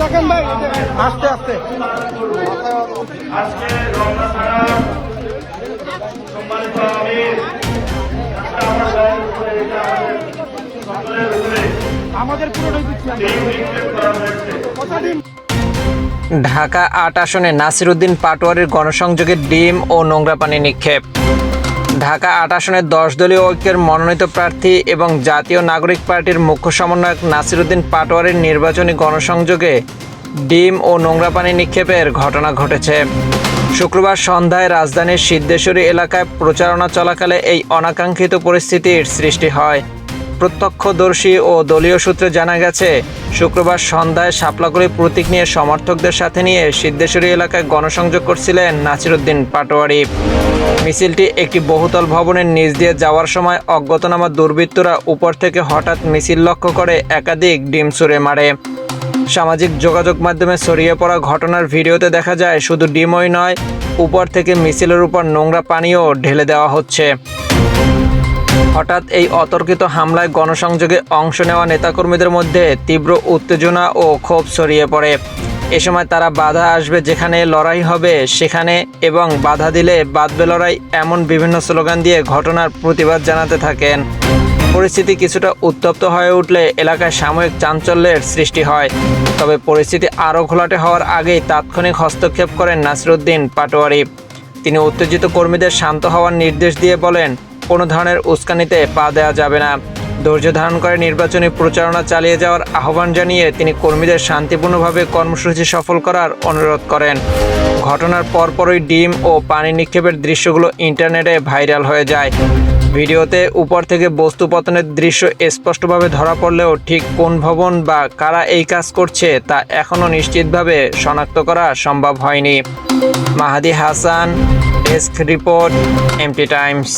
দেখেন ভাই আস্তে আস্তে আজকে ঢাকা আট আসনে নাসিরুদ্দিন পাটোয়ারির গণসংযোগের ডিম ও নোংরা পানি নিক্ষেপ। ঢাকা আট আসনের দশ দলীয় ঐক্যের মনোনীত প্রার্থী এবং জাতীয় নাগরিক পার্টির মুখ্য সমন্বয়ক নাসিরুদ্দিন পাটোয়ারির নির্বাচনী গণসংযোগে ডিম ও নোংরা পানি নিক্ষেপের ঘটনা ঘটেছে। শুক্রবার সন্ধ্যায় রাজধানীর সিদ্ধেশ্বরী এলাকায় প্রচারণা চলাকালে এই অনাকাঙ্ক্ষিত পরিস্থিতির সৃষ্টি হয়। প্রত্যক্ষদর্শী ও দলীয় সূত্রে জানা গেছে শুক্রবার সন্ধ্যায় শাপলাগুড়ি প্রতীক নিয়ে সমর্থকদের সাথে নিয়ে সিদ্ধেশ্বরী এলাকায় গণসংযোগ করছিলেন নাসিরুদ্দিন পাটোয়ারি। মিছিলটি একটি বহুতল ভবনের নিচ দিয়ে যাওয়ার সময় অজ্ঞাতনামা দুর্বৃত্তরা উপর থেকে হঠাৎ মিছিল লক্ষ্য করে একাধিক ডিম ছুঁড়ে মারে। সামাজিক যোগাযোগ মাধ্যমে ছড়িয়ে পড়া ঘটনার ভিডিওতে দেখা যায়, শুধু ডিমই নয়, উপর থেকে মিছিলের উপর নোংরা পানিও ঢেলে দেওয়া হচ্ছে। হঠাৎ এই অতর্কিত হামলায় গণসংযোগে অংশ নেওয়া নেতাকর্মীদের মধ্যে তীব্র উত্তেজনা ও ক্ষোভ ছড়িয়ে পড়ে। এ সময় তারা বাধা আসবে যেখানে লড়াই হবে সেখানে এবং বাধা দিলে বাঁধবে লড়াই এমন বিভিন্ন স্লোগান দিয়ে ঘটনার প্রতিবাদ জানাতে থাকেন। পরিস্থিতি কিছুটা উত্তপ্ত হয়ে উঠলে এলাকায় সাময়িক চাঞ্চল্যের সৃষ্টি হয়। তবে পরিস্থিতি আরও ঘোলাটে হওয়ার আগেই তাৎক্ষণিক হস্তক্ষেপ করেন নাসিরুদ্দিন পাটোয়ারি। তিনি উত্তেজিত কর্মীদের শান্ত হওয়ার নির্দেশ দিয়ে বলেন কোনো ধরনের উস্কানিতে পা দেওয়া যাবে না। ধৈর্য ধারণ করে নির্বাচনী প্রচারণা চালিয়ে যাওয়ার আহ্বান জানিয়ে তিনি কর্মীদের শান্তিপূর্ণভাবে কর্মসূচি সফল করার অনুরোধ করেন। ঘটনার পরপরই ডিম ও পানি নিক্ষেপের দৃশ্যগুলো ইন্টারনেটে ভাইরাল হয়ে যায়। ভিডিওতে উপর থেকে বস্তু পতনের দৃশ্য স্পষ্টভাবে ধরা পড়লেও ঠিক কোন ভবন বা কারা এই কাজ করছে তা এখনও নিশ্চিতভাবে শনাক্ত করা সম্ভব হয়নি। Mahadi Hasan, desk report, MT Times.